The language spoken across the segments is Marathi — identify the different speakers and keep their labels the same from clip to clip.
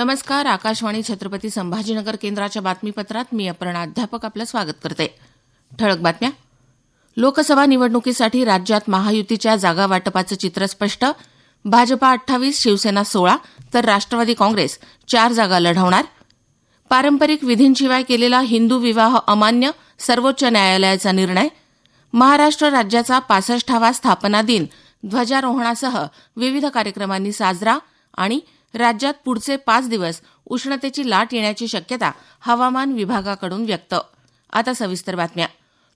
Speaker 1: नमस्कार आकाशवाणी छत्रपती संभाजीनगर केंद्राच्या बातमीपत्रात मी अपर्णा अध्यापक आपलं स्वागत करते ठळक बातम्या लोकसभा निवडणुकीसाठी राज्यात महायुतीच्या जागा वाटपाचं चित्र स्पष्ट भाजपा अठ्ठावीस शिवसेना सोळा तर राष्ट्रवादी काँग्रेस चार जागा लढवणार पारंपरिक विधींशिवाय केलेला हिंदू विवाह अमान्य सर्वोच्च न्यायालयाचा निर्णय महाराष्ट्र राज्याचा पासष्टावा स्थापना दिन ध्वजारोहणासह विविध कार्यक्रमांनी साजरा आणि राज्यात पुढचे पाच दिवस उष्णतेची लाट येण्याची शक्यता हवामान विभागाकडून व्यक्त आता सविस्तर बातम्या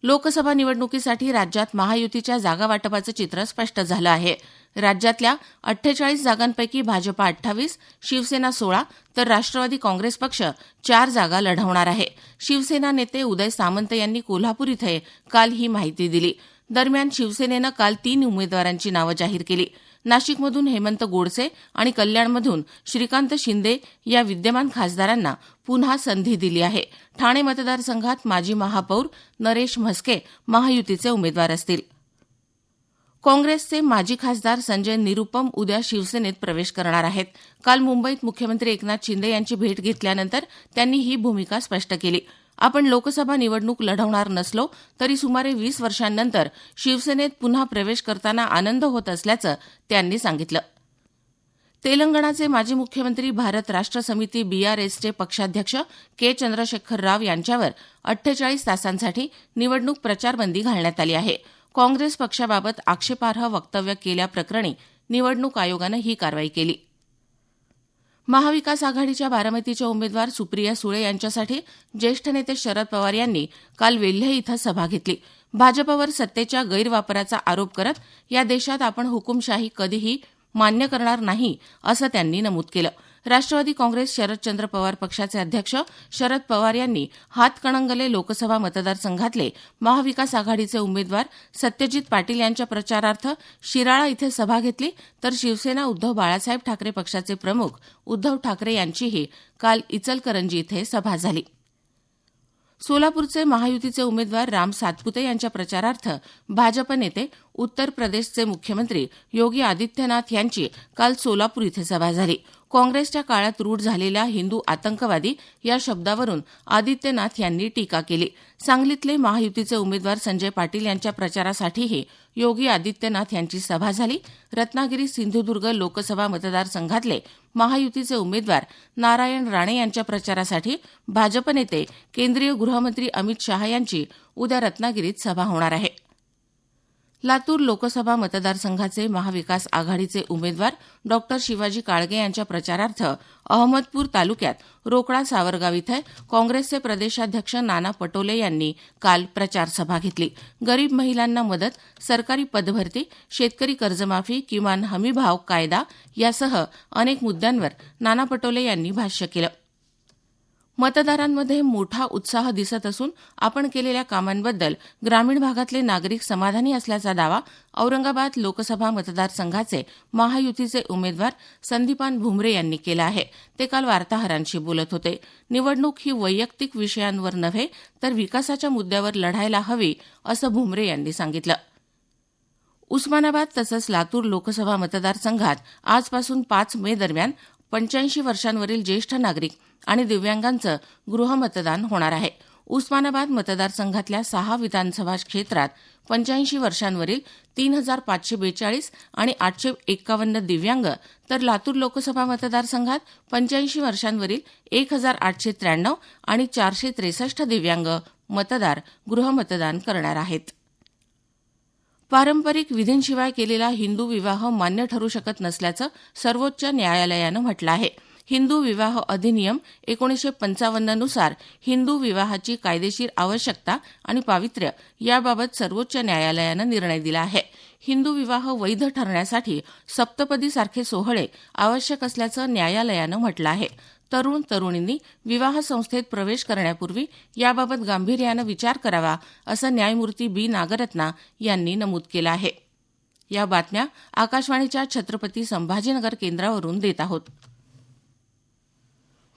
Speaker 1: लोकसभा निवडणुकीसाठी राज्यात महायुतीच्या जागा वाटपाचं चित्र स्पष्ट झालं आहे राज्यातल्या अठ्ठेचाळीस जागांपैकी भाजपा अठ्ठावीस शिवसेना सोळा तर राष्ट्रवादी काँग्रेस पक्ष चार जागा लढवणार आहे शिवसेना नेते उदय सामंत यांनी कोल्हापूर इथं काल ही माहिती दिली दरम्यान शिवसेनेनं काल तीन उमेदवारांची नावं जाहीर केली नाशिकमधून हेमंत गोडसे आणि कल्याणमधून श्रीकांत शिंदे या विद्यमान खासदारांना पुन्हा संधी दिली आहे ठाणे मतदारसंघात माजी महापौर नरेश म्हस्के महायुतीचे उमेदवार असतील काँग्रेसचे माजी खासदार संजय निरुपम उद्या शिवसेनेत प्रवेश करणार आहेत काल मुंबईत मुख्यमंत्री एकनाथ शिंदे यांची भेट घेतल्यानंतर त्यांनी ही भूमिका स्पष्ट केली आपण लोकसभा निवडणूक लढवणार नसलो तरी सुमारे वीस वर्षांनंतर शिवसेनेत पुन्हा प्रवेश करताना आनंद होत असल्याचं त्यांनी सांगितलं तेलंगणाचे माजी मुख्यमंत्री भारत राष्ट्र समिती बीआरएसचे पक्षाध्यक्ष के चंद्रशेखर राव यांच्यावर अठ्ठेचाळीस तासांसाठी निवडणूक प्रचारबंदी घालण्यात आली आहे काँग्रेस पक्षाबाबत आक्षेपार्ह वक्तव्य केल्याप्रकरणी निवडणूक आयोगानं ही कारवाई केली महाविकास आघाडीच्या बारामतीच्या उमेदवार सुप्रिया सुळे यांच्यासाठी ज्येष्ठ नेते शरद पवार यांनी काल वेल्हे इथं सभा घेतली भाजपवर सत्तेच्या गैरवापराचा आरोप करत या देशात आपण हुकुमशाही कधीही मान्य करणार नाही असं त्यांनी नमूद केलं राष्ट्रवादी काँग्रेस शरदचंद्र पवार पक्षाचे अध्यक्ष शरद पवार यांनी हातकणंगले लोकसभा मतदारसंघातले महाविकास आघाडीचे उमेदवार सत्यजित पाटील यांच्या प्रचारार्थ शिराळा इथं सभा घेतली तर शिवसेना उद्धव बाळासाहेब ठाकरे पक्षाचे प्रमुख उद्धव ठाकरे यांचीही काल इचलकरंजी इथं सभा झाली सोलापूरचे महायुतीचे उमेदवार राम सातपुते यांच्या प्रचारार्थ भाजप नेते उत्तर प्रदेशचे मुख्यमंत्री योगी आदित्यनाथ यांची काल सोलापूर इथं सभा झाली काँग्रेसच्या काळात रूढ झालेल्या हिंदू आतंकवादी या शब्दावरून आदित्यनाथ यांनी टीका केली सांगलीतले महायुतीचे उमेदवार संजय पाटील यांच्या प्रचारासाठीही योगी आदित्यनाथ यांची सभा झाली रत्नागिरी सिंधुदुर्ग लोकसभा मतदारसंघातले महायुतीचे उमेदवार नारायण राणे यांच्या प्रचारासाठी भाजप नेते केंद्रीय गृहमंत्री अमित शहा यांची उद्या रत्नागिरीत सभा होणार आहे लातूर लोकसभा मतदारसंघाचे महाविकास आघाडीचे उमेदवार डॉ शिवाजी काळगे यांच्या प्रचारार्थ अहमदपूर तालुक्यात रोकडा सावरगाव इथं काँग्रेसचे प्रदेशाध्यक्ष नाना पटोले यांनी काल प्रचारसभा घेतली गरीब महिलांना मदत सरकारी पदभरती शेतकरी कर्जमाफी किमान हमीभाव कायदा यासह अनेक मुद्द्यांवर नाना पटोले यांनी भाष्य केलं मतदारांमध्ये मोठा उत्साह दिसत असून आपण केलेल्या कामांबद्दल ग्रामीण भागातले नागरिक समाधानी असल्याचा दावा औरंगाबाद लोकसभा मतदारसंघाचे महायुतीचे उमेदवार संदीपान भुमरे यांनी केला आहे ते काल वार्ताहरांशी बोलत होते निवडणूक ही वैयक्तिक विषयांवर नव्हे तर विकासाच्या मुद्द्यावर लढायला हवी असं भुमरे यांनी सांगितलं उस्मानाबाद तसंच लातूर लोकसभा मतदारसंघात आजपासून पाच मे दरम्यान पंच्याऐंशी वर्षांवरील ज्येष्ठ नागरिक आणि दिव्यांगांचं गृहमतदान होणार आहे उस्मानाबाद मतदारसंघातल्या सहा विधानसभा क्षेत्रात पंच्याऐंशी वर्षांवरील तीन हजार पाचशे बेचाळीस आणि आठशे एक्कावन्न दिव्यांग तर लातूर लोकसभा मतदारसंघात पंच्याऐंशी वर्षांवरील एक हजार आठशे त्र्याण्णव आणि चारशे त्रेसष्ट दिव्यांग मतदार गृहमतदान करणार आहेत पारंपरिक विधींशिवाय केलेला हिंदू विवाह मान्य ठरू शकत नसल्याचं सर्वोच्च न्यायालयानं म्हटलं आहे हिंदू विवाह अधिनियम एकोणीसशे पंचावन्ननुसार हिंदू विवाहाची कायदेशीर आवश्यकता आणि पावित्र्य याबाबत सर्वोच्च न्यायालयानं निर्णय दिला आहे हिंदू विवाह वैध ठरण्यासाठी सप्तपदीसारखे सोहळे आवश्यक असल्याचं न्यायालयानं म्हटलं आहे तरुण तरुणींनी विवाह संस्थेत प्रवेश करण्यापूर्वी याबाबत गांभीर्यानं विचार करावा असं न्यायमूर्ती बी नागरत्ना यांनी नमूद केलं आहे या बातम्या आकाशवाणीच्या छत्रपती संभाजीनगर केंद्रावरून देत आहोत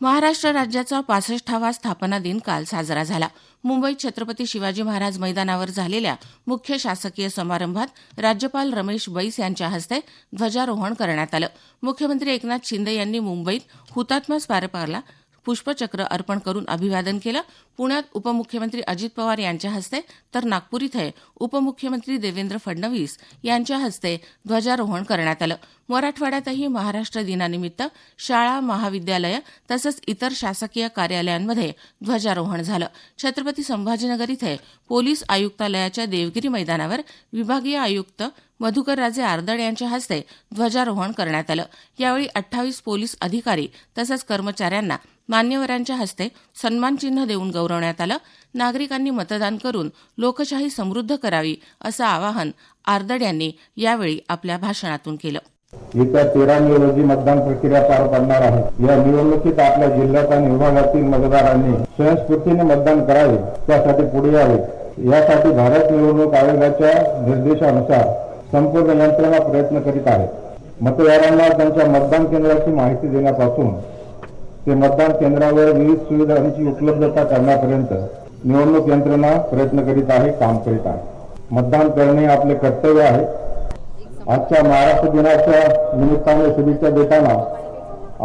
Speaker 1: महाराष्ट्र राज्याचा पासष्टावा स्थापना दिन काल साजरा झाला मुंबईत छत्रपती शिवाजी महाराज मैदानावर झालेल्या मुख्य शासकीय समारंभात राज्यपाल रमेश बैस यांच्या हस्ते ध्वजारोहण करण्यात आलं मुख्यमंत्री एकनाथ शिंदे यांनी मुंबईत हुतात्मा स्मारकाला पुष्पचक्र अर्पण करून अभिवादन केलं पुण्यात उपमुख्यमंत्री अजित पवार यांच्या हस्ते तर नागपूर इथं उपमुख्यमंत्री देवेंद्र फडणवीस यांच्या हस्ते ध्वजारोहण करण्यात आलं मराठवाड्यातही महाराष्ट्र दिनानिमित्त शाळा महाविद्यालयं तसंच इतर शासकीय कार्यालयांमध्ये ध्वजारोहण झालं छत्रपती संभाजीनगर इथे पोलीस आयुक्तालयाच्या देवगिरी मैदानावर विभागीय आयुक्त मधुकर राजे आर्दड यांच्या हस्ते ध्वजारोहण करण्यात आलं यावेळी अठ्ठावीस पोलीस अधिकारी तसंच कर्मचाऱ्यांना मान्यवरांच्या हस्ते सन्मानचिन्ह देऊन गौरव गौरवण्यात आलं नागरिकांनी मतदान करून लोकशाही समृद्ध करावी असं आवाहन आर्दड यांनी यावेळी आपल्या भाषणातून केलं येत्या तेरा मे रोजी मतदान प्रक्रिया पार पडणार आहे या निवडणुकीत आपल्या जिल्ह्यात आणि विभागातील मतदारांनी स्वयंस्फूर्तीने मतदान करावे त्यासाठी पुढे यावे यासाठी भारत निवडणूक आयोगाच्या निर्देशानुसार संपूर्ण यंत्रणा प्रयत्न करीत आहे मतदारांना त्यांच्या मतदान केंद्राची माहिती देण्यापासून ते मतदान केंद्रावर विविध सुविधांची उपलब्धता करण्यापर्यंत निवडणूक यंत्रणा प्रयत्न करीत आहे काम करीत आहे मतदान करणे आपले कर्तव्य आहे आजच्या महाराष्ट्र दिनाच्या निमित्ताने शुभेच्छा देताना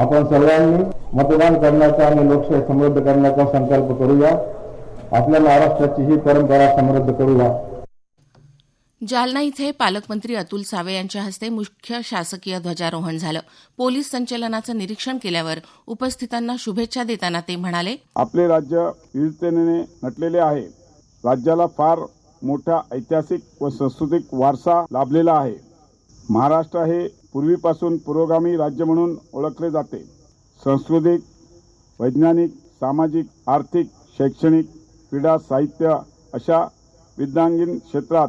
Speaker 1: आपण सर्वांनी मतदान करण्याचा आणि लोकशाही समृद्ध करण्याचा संकल्प करूया आपल्या महाराष्ट्राची ही परंपरा समृद्ध करूया जालना इथं पालकमंत्री अतुल सावे यांच्या हस्ते मुख्य शासकीय ध्वजारोहण झालं पोलीस संचलनाचं निरीक्षण केल्यावर उपस्थितांना शुभेच्छा देताना ते म्हणाले आपले राज्य विविधतेने नटलेले आहे राज्याला फार मोठा ऐतिहासिक व सांस्कृतिक वारसा लाभलेला आहे महाराष्ट्र हे पूर्वीपासून पुरोगामी राज्य म्हणून ओळखले जाते सांस्कृतिक वैज्ञानिक सामाजिक आर्थिक शैक्षणिक क्रीडा साहित्य अशा विद्यांगीन क्षेत्रात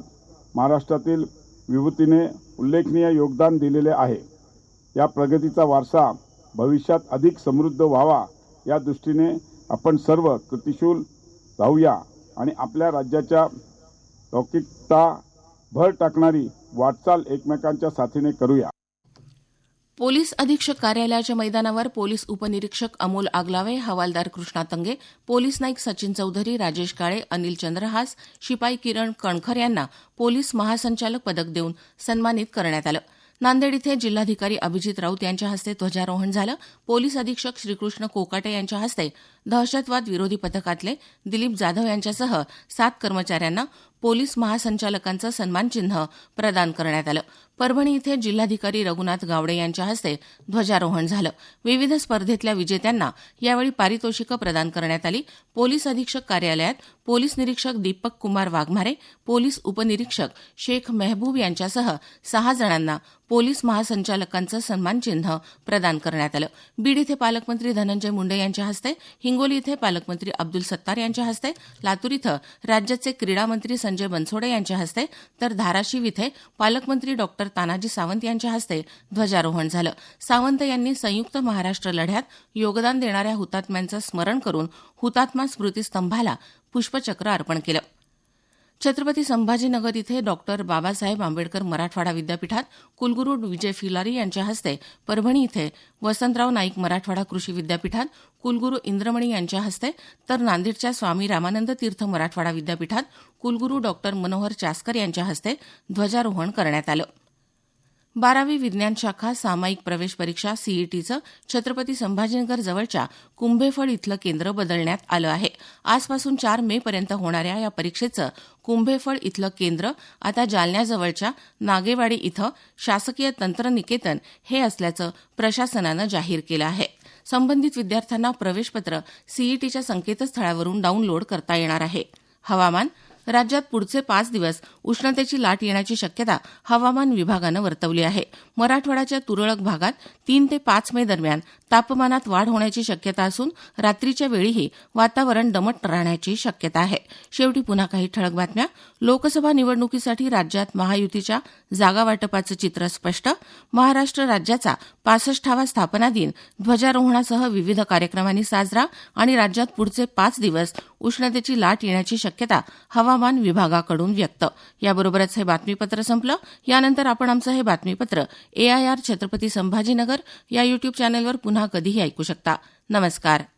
Speaker 1: महाराष्ट्रातील विभूतीने उल्लेखनीय योगदान दिलेले आहे या प्रगतीचा वारसा भविष्यात अधिक समृद्ध व्हावा या दृष्टीने आपण सर्व कृतिशूल राहूया आणि आपल्या राज्याच्या लौकिकता भर टाकणारी वाटचाल एकमेकांच्या साथीने करूया पोलीस अधीक्षक कार्यालयाच्या मैदानावर पोलीस उपनिरीक्षक अमोल आगलावे हवालदार कृष्णा तंगे पोलीस नाईक सचिन चौधरी राजेश काळे अनिल चंद्रहास शिपाई किरण कणखर यांना पोलीस महासंचालक पदक देऊन सन्मानित करण्यात आलं नांदेड इथं जिल्हाधिकारी अभिजित राऊत यांच्या हस्ते ध्वजारोहण झालं पोलीस अधीक्षक श्रीकृष्ण कोकाटे यांच्या हस्ते दहशतवाद विरोधी पथकातले दिलीप जाधव यांच्यासह सात कर्मचाऱ्यांना पोलीस महासंचालकांचं सन्मानचिन्ह प्रदान करण्यात आलं परभणी इथं जिल्हाधिकारी रघुनाथ गावडे यांच्या हस्ते ध्वजारोहण झालं विविध स्पर्धेतल्या विजेत्यांना यावेळी पारितोषिकं प्रदान करण्यात आली पोलीस अधीक्षक कार्यालयात पोलीस निरीक्षक दीपक कुमार वाघमारे पोलीस उपनिरीक्षक शेख मेहबूब यांच्यासह सहा जणांना पोलीस महासंचालकांचं सन्मानचिन्ह प्रदान करण्यात आलं बीड इथं पालकमंत्री धनंजय मुंडे यांच्या हस्ते हिंगोली इथं पालकमंत्री अब्दुल सत्तार यांच्या हस्ते लातूर इथं राज्याचे क्रीडा मंत्री संजय बनसोडे यांच्या हस्ते तर धाराशिव इथे पालकमंत्री डॉक्टर तानाजी सावंत यांच्या हस्ते ध्वजारोहण झालं सावंत यांनी संयुक्त महाराष्ट्र लढ्यात योगदान देणाऱ्या हुतात्म्यांचं स्मरण करून हुतात्मा स्तंभाला पुष्पचक्र अर्पण केलं छत्रपती संभाजीनगर इथे डॉक्टर बाबासाहेब आंबेडकर मराठवाडा विद्यापीठात कुलगुरू विजय फिलारी यांच्या हस्ते परभणी इथे वसंतराव नाईक मराठवाडा कृषी विद्यापीठात कुलगुरू इंद्रमणी यांच्या हस्ते तर नांदेडच्या स्वामी रामानंद तीर्थ मराठवाडा विद्यापीठात कुलगुरू डॉक्टर मनोहर चासकर यांच्या हस्ते ध्वजारोहण करण्यात आलं बारावी विज्ञान शाखा सामायिक प्रवेश परीक्षा सीईटीचं छत्रपती संभाजीनगर जवळच्या कुंभेफळ इथलं केंद्र बदलण्यात आलं आहे आजपासून चार मे पर्यंत होणाऱ्या या परीक्षेचं कुंभेफळ इथलं केंद्र आता जालन्याजवळच्या नागेवाडी इथं शासकीय तंत्रनिकेतन हे असल्याचं प्रशासनानं जाहीर केलं आहे संबंधित विद्यार्थ्यांना प्रवेशपत्र सीईटीच्या संकेतस्थळावरून डाऊनलोड करता येणार आहे हवामान राज्यात पुढचे पाच दिवस उष्णतेची लाट येण्याची शक्यता हवामान विभागानं वर्तवली आहे मराठवाड्याच्या तुरळक भागात तीन ते पाच मे दरम्यान तापमानात वाढ होण्याची शक्यता असून रात्रीच्या वेळीही वातावरण दमट राहण्याची शक्यता आहे शेवटी पुन्हा काही ठळक बातम्या लोकसभा निवडणुकीसाठी राज्यात महायुतीच्या जागा वाटपाचं चित्र स्पष्ट महाराष्ट्र राज्याचा पासष्टावा स्थापना दिन ध्वजारोहणासह विविध कार्यक्रमांनी साजरा आणि राज्यात पुढचे पाच दिवस उष्णतेची लाट येण्याची शक्यता हवा हवामान विभागाकडून व्यक्त याबरोबरच हे बातमीपत्र संपलं यानंतर आपण आमचं हे बातमीपत्र एआयआर छत्रपती संभाजीनगर या युट्यूब चॅनलवर पुन्हा कधीही ऐकू शकता नमस्कार